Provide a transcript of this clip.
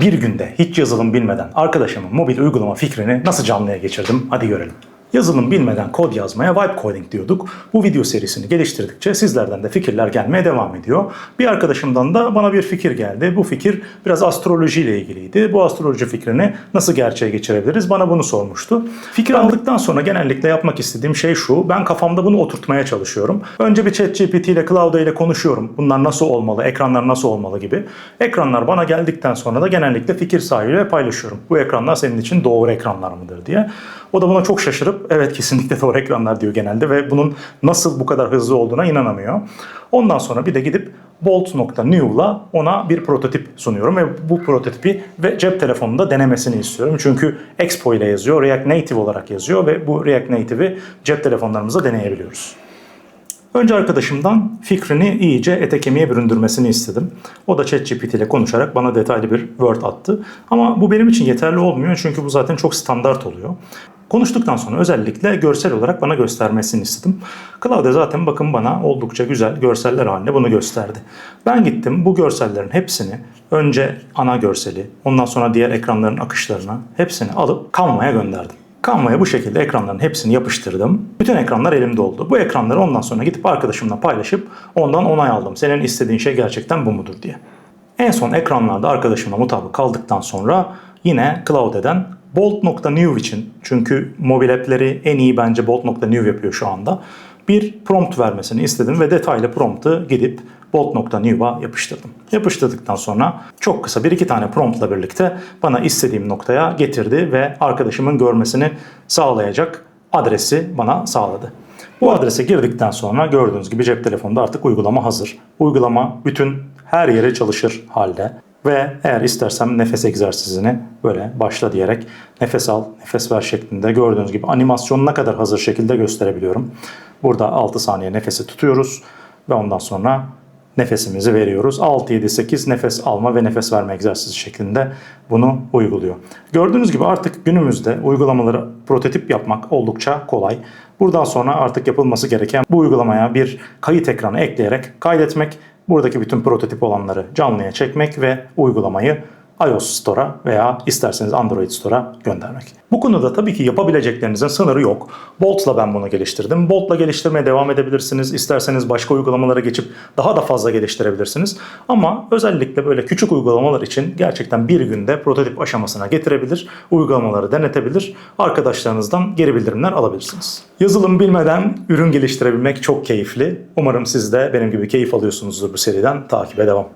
Bir günde hiç yazılım bilmeden arkadaşımın mobil uygulama fikrini nasıl canlıya geçirdim? Hadi görelim. Yazılım bilmeden kod yazmaya vibe coding diyorduk. Bu video serisini geliştirdikçe sizlerden de fikirler gelmeye devam ediyor. Bir arkadaşımdan da bana bir fikir geldi. Bu fikir biraz astroloji ile ilgiliydi. Bu astroloji fikrini nasıl gerçeğe geçirebiliriz? Bana bunu sormuştu. Fikir aldıktan sonra genellikle yapmak istediğim şey şu. Ben kafamda bunu oturtmaya çalışıyorum. Önce bir ChatGPT ile Claude ile konuşuyorum. Bunlar nasıl olmalı, ekranlar nasıl olmalı gibi. Ekranlar bana geldikten sonra da genellikle fikir sahibiyle paylaşıyorum. Bu ekranlar senin için doğru ekranlar mıdır diye. O da buna çok şaşırıp evet kesinlikle doğru ekranlar diyor genelde ve bunun nasıl bu kadar hızlı olduğuna inanamıyor. Ondan sonra bir de gidip Bolt.new'la ona bir prototip sunuyorum ve bu prototipi ve cep telefonunda denemesini istiyorum. Çünkü Expo ile yazıyor, React Native olarak yazıyor ve bu React Native'i cep telefonlarımızda deneyebiliyoruz. Önce arkadaşımdan fikrini iyice ete kemiğe büründürmesini istedim. O da ChatGPT ile konuşarak bana detaylı bir Word attı. Ama bu benim için yeterli olmuyor çünkü bu zaten çok standart oluyor. Konuştuktan sonra özellikle görsel olarak bana göstermesini istedim. Claude zaten bakın bana oldukça güzel görseller halinde bunu gösterdi. Ben gittim bu görsellerin hepsini önce ana görseli, ondan sonra diğer ekranların akışlarına hepsini alıp Canva'ya gönderdim. Canva'ya bu şekilde ekranların hepsini yapıştırdım. Bütün ekranlar elimde oldu. Bu ekranları ondan sonra gidip arkadaşımla paylaşıp ondan onay aldım. Senin istediğin şey gerçekten bu mudur diye. En son ekranlarda arkadaşımla mutabık kaldıktan sonra yine Cloud'den Bolt.new için çünkü mobil app'leri en iyi bence Bolt.new yapıyor şu anda. Bir prompt vermesini istedim ve detaylı prompt'ı gidip Bolt.new'a yapıştırdım. Yapıştırdıktan sonra çok kısa bir iki tane promptla birlikte bana istediğim noktaya getirdi ve arkadaşımın görmesini sağlayacak adresi bana sağladı. Bu adrese girdikten sonra gördüğünüz gibi cep telefonunda artık uygulama hazır. Uygulama bütün her yere çalışır halde. Ve eğer istersem nefes egzersizini böyle başla diyerek nefes al, nefes ver şeklinde gördüğünüz gibi animasyonuna kadar hazır şekilde gösterebiliyorum. Burada 6 saniye nefesi tutuyoruz ve ondan sonra nefesimizi veriyoruz. 6, 7, 8 nefes alma ve nefes verme egzersizi şeklinde bunu uyguluyor. Gördüğünüz gibi artık günümüzde uygulamaları prototip yapmak oldukça kolay. Buradan sonra artık yapılması gereken bu uygulamaya bir kayıt ekranı ekleyerek kaydetmek, buradaki bütün prototip olanları canlıya çekmek ve uygulamayı iOS Store'a veya isterseniz Android Store'a göndermek. Bu konuda tabii ki yapabileceklerinizin sınırı yok. Bolt'la ben bunu geliştirdim. Bolt'la geliştirmeye devam edebilirsiniz. İsterseniz başka uygulamalara geçip daha da fazla geliştirebilirsiniz. Ama özellikle böyle küçük uygulamalar için gerçekten bir günde prototip aşamasına getirebilir, uygulamaları denetebilir, arkadaşlarınızdan geri bildirimler alabilirsiniz. Yazılım bilmeden ürün geliştirebilmek çok keyifli. Umarım siz de benim gibi keyif alıyorsunuzdur bu seriden. Takibe devam.